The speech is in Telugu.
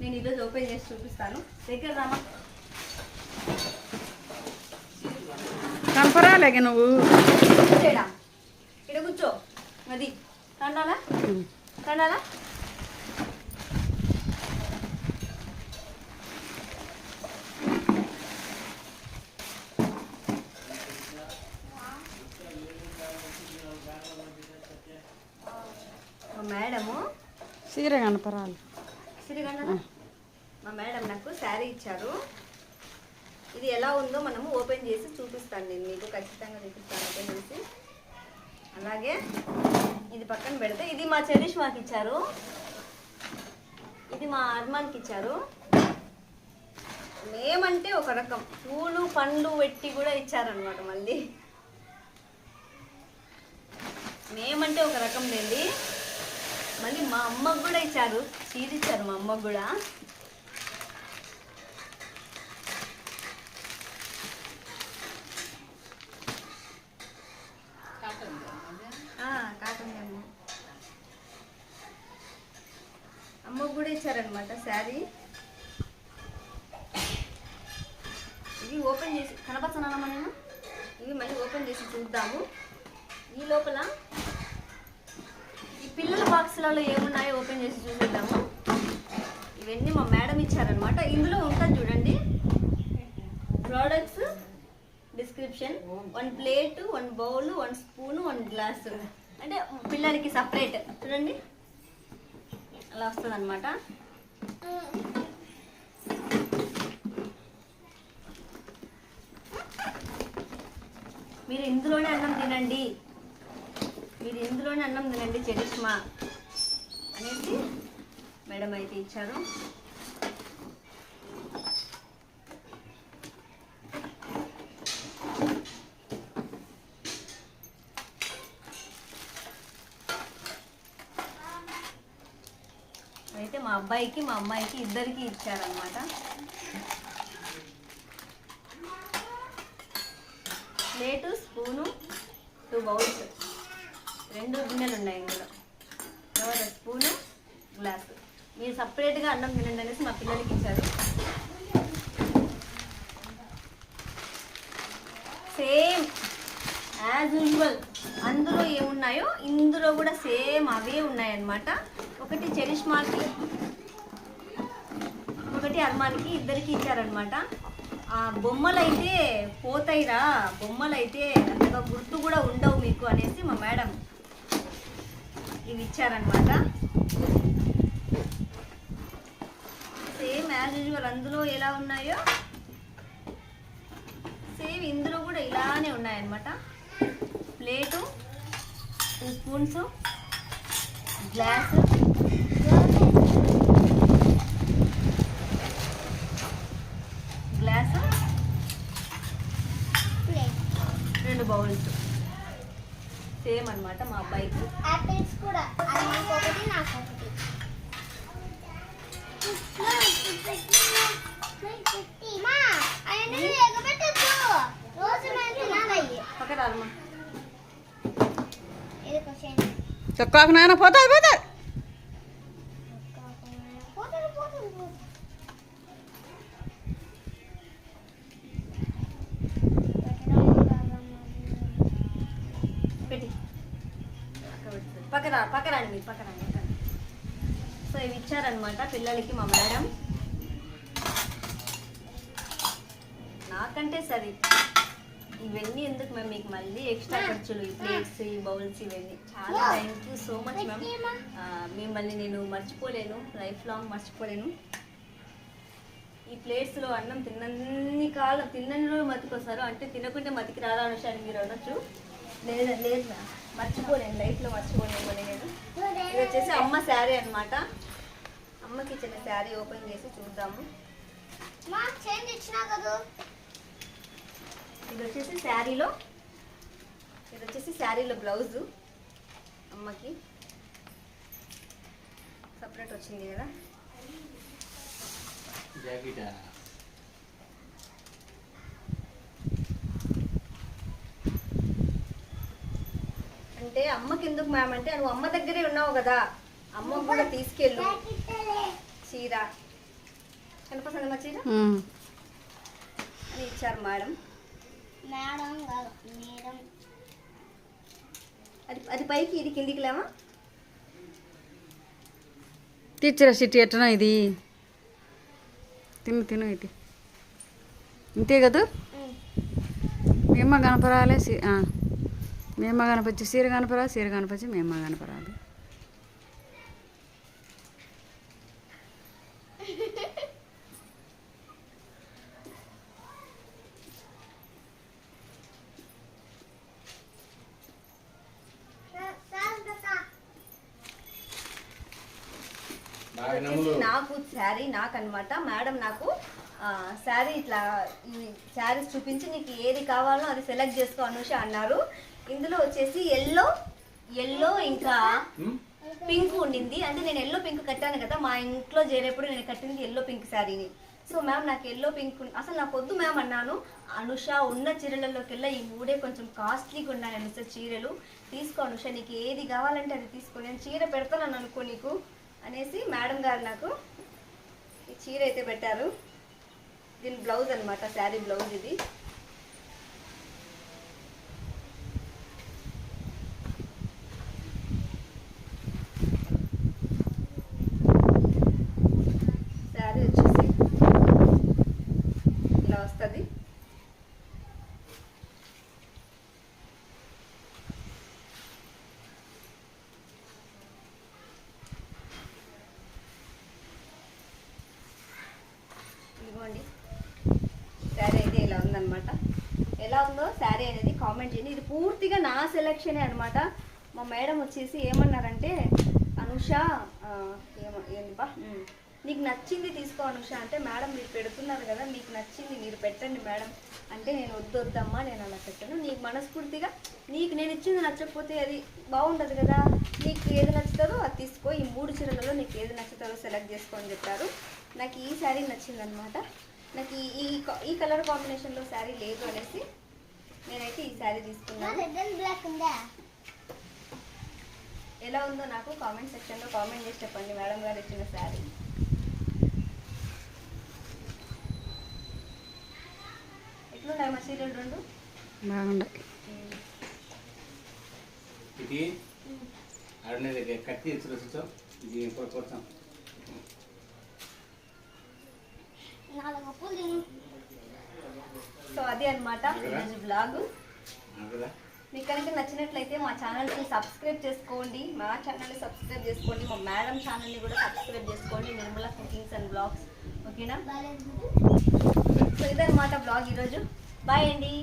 నేను ఈరోజు ఓపెన్ చేసి చూపిస్తాను. దగ్గర రామా. కనపరాలేక నువ్వు. ఇక్కడ కూర్చో. అది కండాలా కండాలా మేడము. సీర కనపరాలి మా మేడం నాకు శారీ ఇచ్చారు. ఇది ఎలా ఉందో మనము ఓపెన్ చేసి చూపిస్తాను నేను మీకు ఖచ్చితంగా చూపిస్తాను ఓపెన్ చేసి. అలాగే ఇది పక్కన పెడితే ఇది మా చెరిష్ మాకు ఇచ్చారు. ఇది మా అర్మాన్కి ఇచ్చారు. మేమంటే ఒక రకం. పూలు పండ్లు పెట్టి కూడా ఇచ్చారనమాట మళ్ళీ. మేమంటే ఒక రకం లేండి. మళ్ళీ మా అమ్మకు కూడా ఇచ్చారు. చీర ఇచ్చారు మా అమ్మకు కూడా. కాటన్ అమ్మ అమ్మకు కూడా ఇచ్చారనమాట శారీ. ఇది ఓపెన్ చేసి కనపచ్చనానమ్మా నేను ఇవి మళ్ళీ ఓపెన్ చేసి చూద్దాము. ఈ లోపల పిల్లల బాక్సులలో ఏమున్నాయో ఓపెన్ చేసి చూసేద్దాము. ఇవన్నీ మా మేడం ఇచ్చారనమాట ఇందులో ఉంటుంది చూడండి. Products description one plate one bowl one spoon one glass అంటే పిల్లలకి సపరేట్ చూడండి. అలా వస్తుంది అనమాట మీరు ఇందులోనే అన్నం తినండి. ఇది ఇందులోనే అన్నం తినండి చెరిష్మా అనేసి మేడం అయితే ఇచ్చారు. అయితే మా అబ్బాయికి మా అమ్మాయికి ఇద్దరికి ఇచ్చారనమాట ప్లేటు స్పూను టూ బౌల్స్. రెండు గిన్నెలు ఉన్నాయి ఇందులో. ఎవరు స్పూను గ్లాసు. మీరు సపరేట్గా అన్నం తినండి అనేసి మా పిల్లలకి ఇచ్చారు. సేమ్ యాజ్ యూజువల్ అందులో ఏమున్నాయో ఇందులో కూడా సేమ్ అవే ఉన్నాయన్నమాట. ఒకటి చెరిష్మాకి ఒకటి అర్మాన్కి ఇద్దరికి ఇచ్చారనమాట ఆ బొమ్మలు అయితే పోతాయిరా. బొమ్మలు అయితే అంతగా గుర్తు కూడా ఉండవు మీకు అనేసి మా మేడం ఇవి ఇచ్చారనమాట సేమ్ యాజ్ యూజువల్ అందులో ఎలా ఉన్నాయో సేమ్ ఇందులో కూడా ఇలానే ఉన్నాయన్నమాట. Plate two spoons glass glass రెండు బౌల్స్. సేమ్ అన్నమాట మా అబ్బాయికి. యాపిల్స్ కూడా. ఒకటి నాకు ఒకటి. మా అవన్నీ ఎగబెట్టద్దు. రోజు పక్కన రండి మీరు పక్కన రండి, సో ఇవి ఇచ్చారనమాట పిల్లలకి మా మేడం. నాకంటే సరే ఇవన్నీ ఎందుకు మ్యామ్ మీకు మళ్ళీ ఎక్స్ట్రా ఖర్చులు ఈ ప్లేట్స్ ఈ బౌల్స్ ఇవన్నీ? చాలా thank you so much ma'am. మిమ్మల్ని నేను మర్చిపోలేను లైఫ్ లాంగ్ మర్చిపోలేను. ఈ ప్లేట్స్లో అన్నం తిన్నన్ని కాలం తిన్నన్ని రోజులు మతికొస్తారు అంటే తినకుంటే మతికి రాదా అని మీరు అనొచ్చు. లేదు లేదు. మర్చిపోలేను లైఫ్లో మర్చిపోలేను నేను. ఇది వచ్చేసి అమ్మ శారీ అన్నమాట. అమ్మకి ఇచ్చిన శారీ ఓపెన్ చేసి చూద్దాము. మా చేంజ్ ఇచ్చినా కదా? ఇది వచ్చేసి శారీలో ఇది వచ్చేసి శారీలో బ్లౌజు అమ్మకి. సపరేట్ వచ్చింది కదా. జాకెటా? అంటే అమ్మకి ఎందుకు మ్యామ్ అంటే నువ్వు అమ్మ దగ్గరే ఉన్నావు కదా. అమ్మ కూడా తీసుకెళ్ళు. చీర. కనిపిస్తుంది మా చీర. అని ఇచ్చారు మేడం. మేడం కాదు మేడం. అది అది పైకి ఇది కిందికి లేవా? తీర్చిరా సిట్టి ఎట్టనా ఇది? తిను తిను ఇటు. ఇంతే కదా? మేమ్మ కనపరాలే మేమ్మ కనపచ్చి సీర కనపరా సీర కనపచ్చి ఇది వచ్చేసి నాకు శారీ నాకు అనమాట మేడం నాకు ఆ, శారీ ఇట్లా ఈ శారీస్ చూపించి నీకు ఏది కావాలో అది సెలెక్ట్ చేసుకో అనుష అన్నారు. ఇందులో వచ్చేసి ఎల్లో ఎల్లో ఇంకా పింక్ ఉండింది. అంటే నేను ఎల్లో పింక్ కట్టాను కదా మా ఇంట్లో చేరేప్పుడు నేను కట్టింది ఎల్లో పింక్ శారీని. సో మ్యామ్ నాకు ఎల్లో పింక్ అసలు నాకు వద్దు మ్యామ్ అన్నాను. అనుష ఉన్న చీరలలోకెల్లా ఈ మూడే కొంచెం కాస్ట్లీగా ఉన్నాయి అనుష చీరలు. తీసుకో అనుష నీకు ఏది కావాలంటే అది తీసుకో. నేను చీర పెడతానని అనుకో నీకు అనేసి మేడం గారు నాకు ఈ చీర అయితే పెట్టారు. దీని బ్లౌజ్ అనమాట శారీ బ్లౌజ్ ఇది శారీ వచ్చేసి ఇలా వస్తుంది ఇదిగోండి శారీ అయితే ఇలా ఉందన్నమాట ఎలా ఉందో శారీ అనేది కామెంట్ చేయండి. ఇది పూర్తిగా నా సెలెక్షనే అనమాట మా మేడం వచ్చేసి ఏమన్నారంటే అనుష ఆ, నీకు నచ్చింది తీసుకో అనుష. అంటే మేడం మీరు పెడుతున్నారు కదా మీకు నచ్చింది మీరు పెట్టండి మేడం. అంటే నేను వద్దు వద్దమ్మా నేను అలా పెట్టాను. నీకు మనస్ఫూర్తిగా నీకు నేను ఇచ్చింది నచ్చకపోతే అది బాగుండదు కదా. నీకు ఏది నచ్చుతుందో అది తీసుకో. ఈ మూడు చీరలలో నీకు ఏది నచ్చుతుందో సెలెక్ట్ చేసుకో అని చెప్పారు. నాకు ఈ శారీ నచ్చిందనమాట నాకు ఈ క- ఈ కలర్ కాంబినేషన్లో శారీ లేదు అనేసి నేనైతే ఈ శారీ తీసుకున్నాను. రెడ్ అండ్ బ్లాక్ ఉందా? ఎలా ఉందో నాకు కామెంట్ సెక్షన్లో కామెంట్ చేసి చెప్పండి మేడం గారు ఇచ్చిన శారీ. ఎట్లున్నాయి మా సీరియల్ రెండు? బాగుండే ఇది కత్తి కొంచెం నాలుగు పూలు సో అది అనమాట ఈరోజు బ్లాగ్ మీకు కనుక నచ్చినట్లయితే మా ఛానల్ని సబ్స్క్రైబ్ చేసుకోండి. మా ఛానల్ని సబ్స్క్రైబ్ చేసుకోండి. మా మేడం ఛానల్ని కూడా సబ్స్క్రైబ్ చేసుకోండి. నిర్మల కుకింగ్స్ అండ్ బ్లాగ్స్ ఓకేనా? సో ఇదన్నమాట బ్లాగ్ ఈరోజు. బాయ్ అండి.